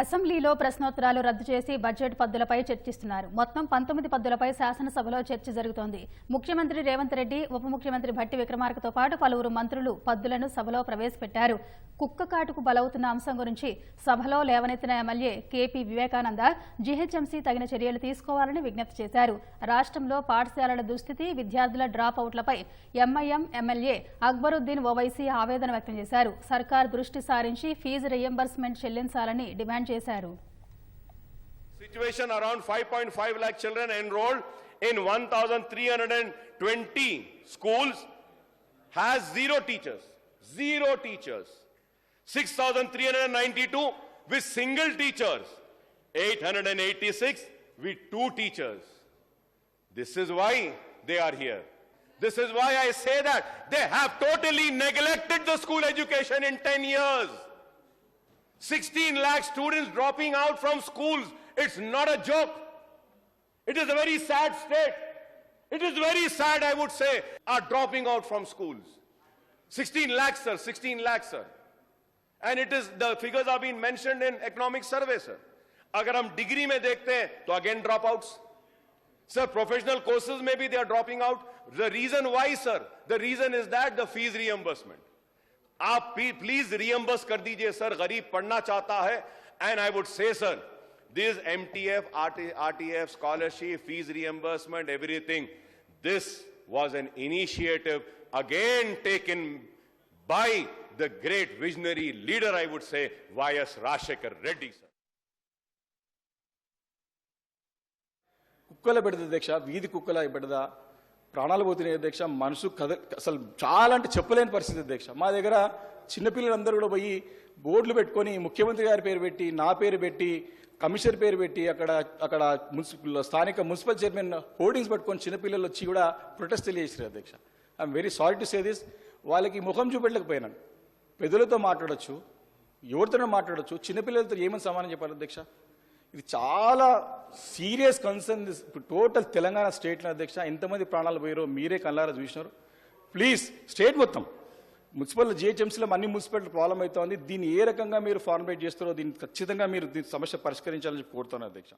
అసెంబ్లీలో ప్రశ్నోత్తరాలు రద్దు చేసి బడ్జెట్ పద్దులపై చర్చిస్తున్నారు. మొత్తం పంతొమ్మిది పద్దులపై శాసనసభలో చర్చ జరుగుతోంది. ముఖ్యమంత్రి రేవంత్ రెడ్డి ఉప ముఖ్యమంత్రి భట్టి విక్రమార్కతో పాటు పలువురు మంత్రులు పద్దులను సభలో ప్రవేశపెట్టారు. కుక్క కాటుకు బలవుతున్న అంశం గురించి సభలో లేవనెత్తిన ఎమ్మెల్యే కేపీ వివేకానంద జీహెచ్ఎంసీ తగిన చర్యలు తీసుకోవాలని విజ్ఞప్తి చేశారు. రాష్ట్రంలో పాఠశాలల దుస్థితి విద్యార్థుల డ్రాప్ అవుట్లపై ఎంఐఎం ఎమ్మెల్యే అక్బరుద్దీన్ ఓవైసీ ఆవేదన వ్యక్తం చేశారు. సర్కార్ దృష్టి సారించి ఫీజు రియంబర్స్మెంట్ చెల్లించాలని demand చేశారు Situation around 5.5 lakh children enrolled in 1,320 schools has zero teachers. Zero teachers. 6,392 with single teachers. 886 with two teachers. This is why they are here. This is why I say that they have totally neglected the school education in 10 years. 16 lakh students dropping out from schools. It's not a joke. It is a very sad state. It is very sad, I would say, are dropping out from schools. 16 lakhs, sir. 16 lakhs, sir. And it is, the figures have been mentioned in economic survey, sir. अगर हम degree में देखते हैं तो again dropouts sir professional courses में भी they are dropping out the reason why sir the reason is that the fees reimbursement आप please reimburse कर दीजिए सर गरीब पढ़ना चाहता है and I would say sir this M T F R T F scholarship fees reimbursement everything this was an initiative again taken by the great visionary leader, I would say, Y.S. Rashekar Reddy, sir. కుక్కల బెడద అధ్యక్ష వీధి కుక్కల బెడద ప్రాణాలు పోతున్నాయి అధ్యక్ష మనసు కద అసలు చాలా అంటే చెప్పలేని పరిస్థితి అధ్యక్ష మా దగ్గర చిన్నపిల్లలందరూ కూడా పోయి బోర్డులు పెట్టుకొని ముఖ్యమంత్రి గారి పేరు పెట్టి నా పేరు పెట్టి కమిషనర్ పేరు పెట్టి అక్కడ అక్కడ మున్సిపల్ స్థానిక మున్సిపల్ చైర్మన్ హోర్డింగ్స్ పట్టుకొని చిన్నపిల్లలు వచ్చి కూడా ప్రొటెస్ట్ తెలియజేసారు అధ్యక్ష I'm very sorry to say this వాళ్ళకి ముఖం చూపెట్టలేకపోయినాను పెద్దలతో మాట్లాడచ్చు ఎవరితోనో మాట్లాడొచ్చు చిన్నపిల్లలతో ఏమని సమానం చెప్పాలి అధ్యక్ష ఇది చాలా సీరియస్ కన్సర్న్ ఇప్పుడు టోటల్ తెలంగాణ స్టేట్లో అధ్యక్ష ఎంతమంది ప్రాణాలు పోయారో మీరే కళ్ళారా చూసినారు. ప్లీజ్ స్టేట్ మొత్తం. మున్సిపల్ జిహెచ్ఎంసీలో అన్ని మున్సిపాలిటీ ప్రాబ్లం అవుతోంది. దీన్ని ఏ రకంగా మీరు ఫార్మేట్ చేస్తారో దీన్ని ఖచ్చితంగా మీరు దీని సమస్య పరిష్కరించాలని చెప్పి కోరుతున్నాను అధ్యక్ష.